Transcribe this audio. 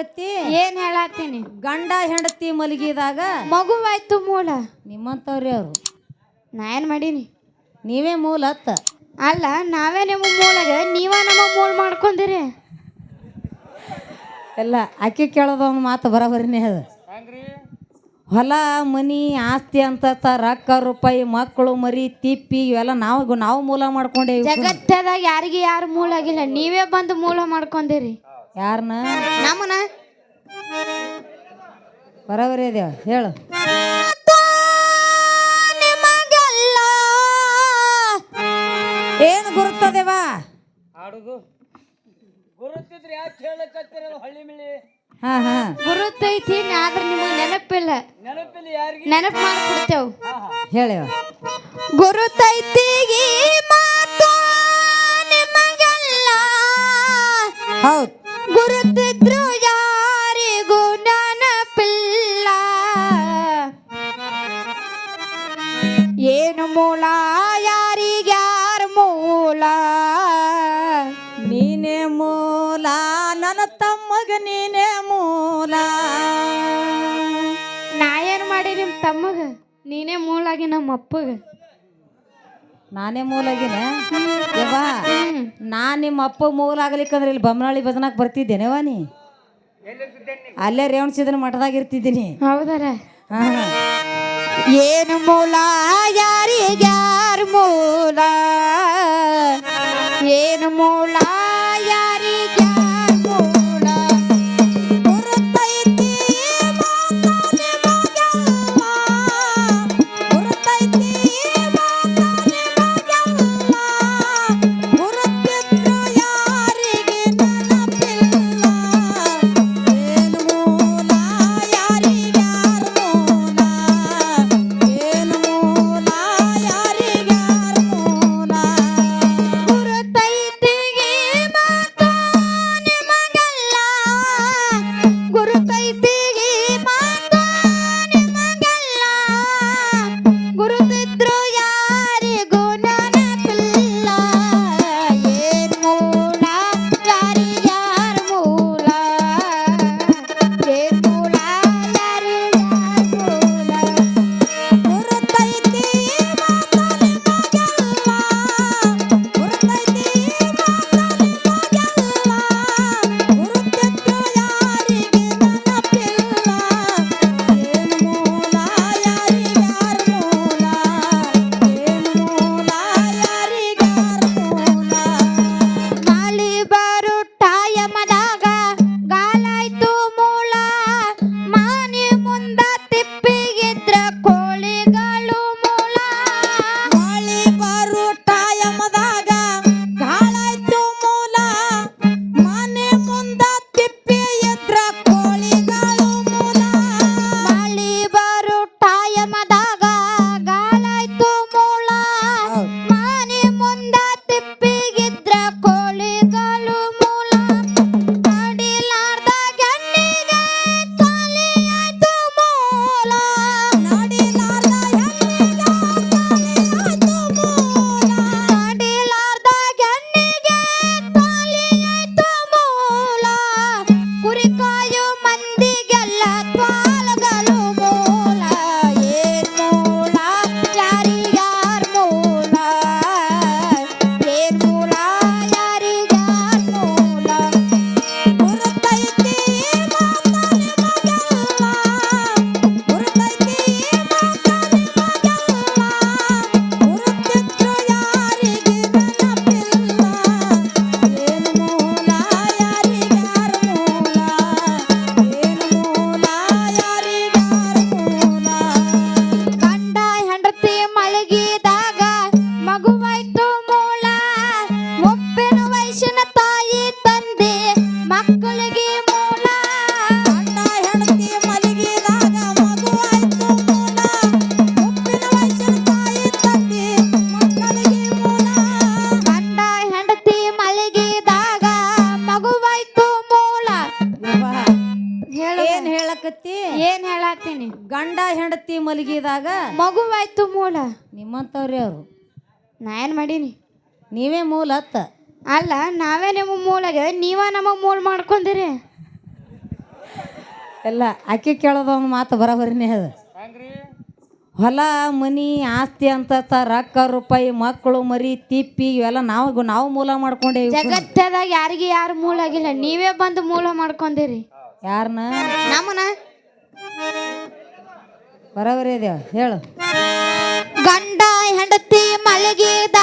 ಹೇಳಕತ್ತಿ ಏನ್ ಹೇಳತ್ತೀನಿ? ಗಂಡ ಹೆಂಡತಿ ಮಲಗಿದಾಗ? ಮಗುವಾಯ್ತು ಮೂಲ. ನಿಮ್ಮಂತವ್ರಿ ಅವ್ರು ನಾ ಏನ್ ಮಾಡೀನಿ? ನೀವೇ ಮೂಲ ಅತ್ತ? ಅಲ್ಲ ನಾವೇ ನಿಮ್ಮ ಮೂಲಾಗ ನೀವ ನಮ್ಮ ಮೂಲ ಮಾಡ್ಕೊಂಡಿರಿ. ಎಲ್ಲ ಅಕ್ಕಿ ಕೇಳೋದು ಒಂದು ಮಾತು ಬರೋಬರಿನೇ ಅದು. ಹೊಲ ಮನಿ ಆಸ್ತಿ ಅಂತ ರಕ್ಕ ರೊಕ್ಕ ರೂಪಾಯಿ ಮಕ್ಕಳು ಮರಿ ತಿಪ್ಪಿ ಇವೆಲ್ಲ ನಾವು ನಾವು ಮೂಲ ಮಾಡ್ಕೊಂಡೇವಿ. ಜಗತ್ತದಾಗ ಯಾರಿಗೆ ಯಾರು ಮೂಲ ಆಗಿಲ್ಲ ನೀವೇ ಬಂದು ಮೂಲ ಮಾಡ್ಕೊಂಡಿರಿ. ಯಾರನ್ನ ನಮ್ಮನ? ಬರೋಬರಿ ಇದೆಯ ಹೇಳು. ಏನು ಗುರುತದೇವ ಹಾಡುದು ಗುರುತಿದ್ರೆ ಯಾಕೆ ಹೇಳಕತ್ತಿರ ಹಳ್ಳಿ ಮಿಳಿ? ಹಾ ಹಾ. ಗುರುತೈತಿ ಆದ್ರೆ ನಿಮಗೆ ನೆನಪಿಲ್ಲ. ನೆನಪಿಲ್ಲ ಯಾರಿಗೆ? ನೆನಪು ಮಾಡ್ಕೊಡ್ತೇವ್. ಗುರುತೈತಿ ಈ ಮಾತು ನಿಮಗೆಲ್ಲ. ಹೌದು. ಗುರುತಿದ್ರು ಯಾರಿಗೂ ನೆನಪಿಲ್ಲ ಏನು ಮೂಲ ಯಾರಿಗ್ಯಾರ ಮೂಲ? ನೀನೇ ಮೂಲ, ನನ್ನ ತಮ್ಮಗ ನೀನೇ ಮೂಲ. ನಾ ಏನ್ ಮಾಡಿ ನಿಮ್ಮ ತಮ್ಮಗ? ನೀನೇ ಮೂಲಾಗಿ ನಮ್ಮ ಅಪ್ಪಗ? ನಾನೇ ಮೂಲಾಗಿನ? ಯವ್ವ ನಾ ನಿಮ್ಮ ಅಪ್ಪ ಮೂಲ ಆಗ್ಲಿಕ್ಕಂದ್ರೆ ಇಲ್ಲಿ ಬೊಮ್ಮನಹಳ್ಳಿ ಬದನಾಕ್ ಬರ್ತಿದ್ದೇನೆವ ನೀ? ಅಲ್ಲೇ ರೇವಣಸಿದನ ಮಠದಾಗ ಇರ್ತಿದ್ದೀನಿ. ಹೌದಾರ. ಏನು ಮೂಲ ಯಾರಿಗ್ಯಾರ ಮೂಲ? ಏನು ಮೂಲ ನಿಮ್ಮಂತವ್ರಿ ಅವರು? ನಾ ಏನು ಮಾಡೀನಿ? ನೀವೇ ಮೂಲ ಅತ್ತ? ಅಲ್ಲ ನಾವೇ ನಿಮ್ಮ ಮೂಲಾಗ ನೀವ ನಮಗೆ ಮೂಲ ಮಾಡ್ಕೊಂಡಿರಿ. ಎಲ್ಲ ಅಕ್ಕಿ ಕೇಳೋದು ಒಂದು ಮಾತು ಬರೋಬರಿನೇ ಅದು. ಹೊಲ ಮನಿ ಆಸ್ತಿ ಅಂತ ರೊಕ್ಕ ರೂಪಾಯಿ ಮಕ್ಕಳು ಮರಿ ತಿಪ್ಪಿ ಇವೆಲ್ಲ ನಾವು ನಾವು ಮೂಲ ಮಾಡ್ಕೊಂಡೇವಿ. ಜಗತ್ತದಾಗ ಯಾರಿಗೆ ಯಾರು ಮೂಲ ಆಗಿಲ್ಲ ನೀವೇ ಬಂದು ಮೂಲ ಮಾಡ್ಕೊಂಡಿರಿ. ಯಾರನ್ನ ನಮ್ಮನ? ಬರೋಬರಿ ಇದೇವ ಹೇಳು. ಗಂಡ ಹೆಂಡತಿ ಮಲಗಿದ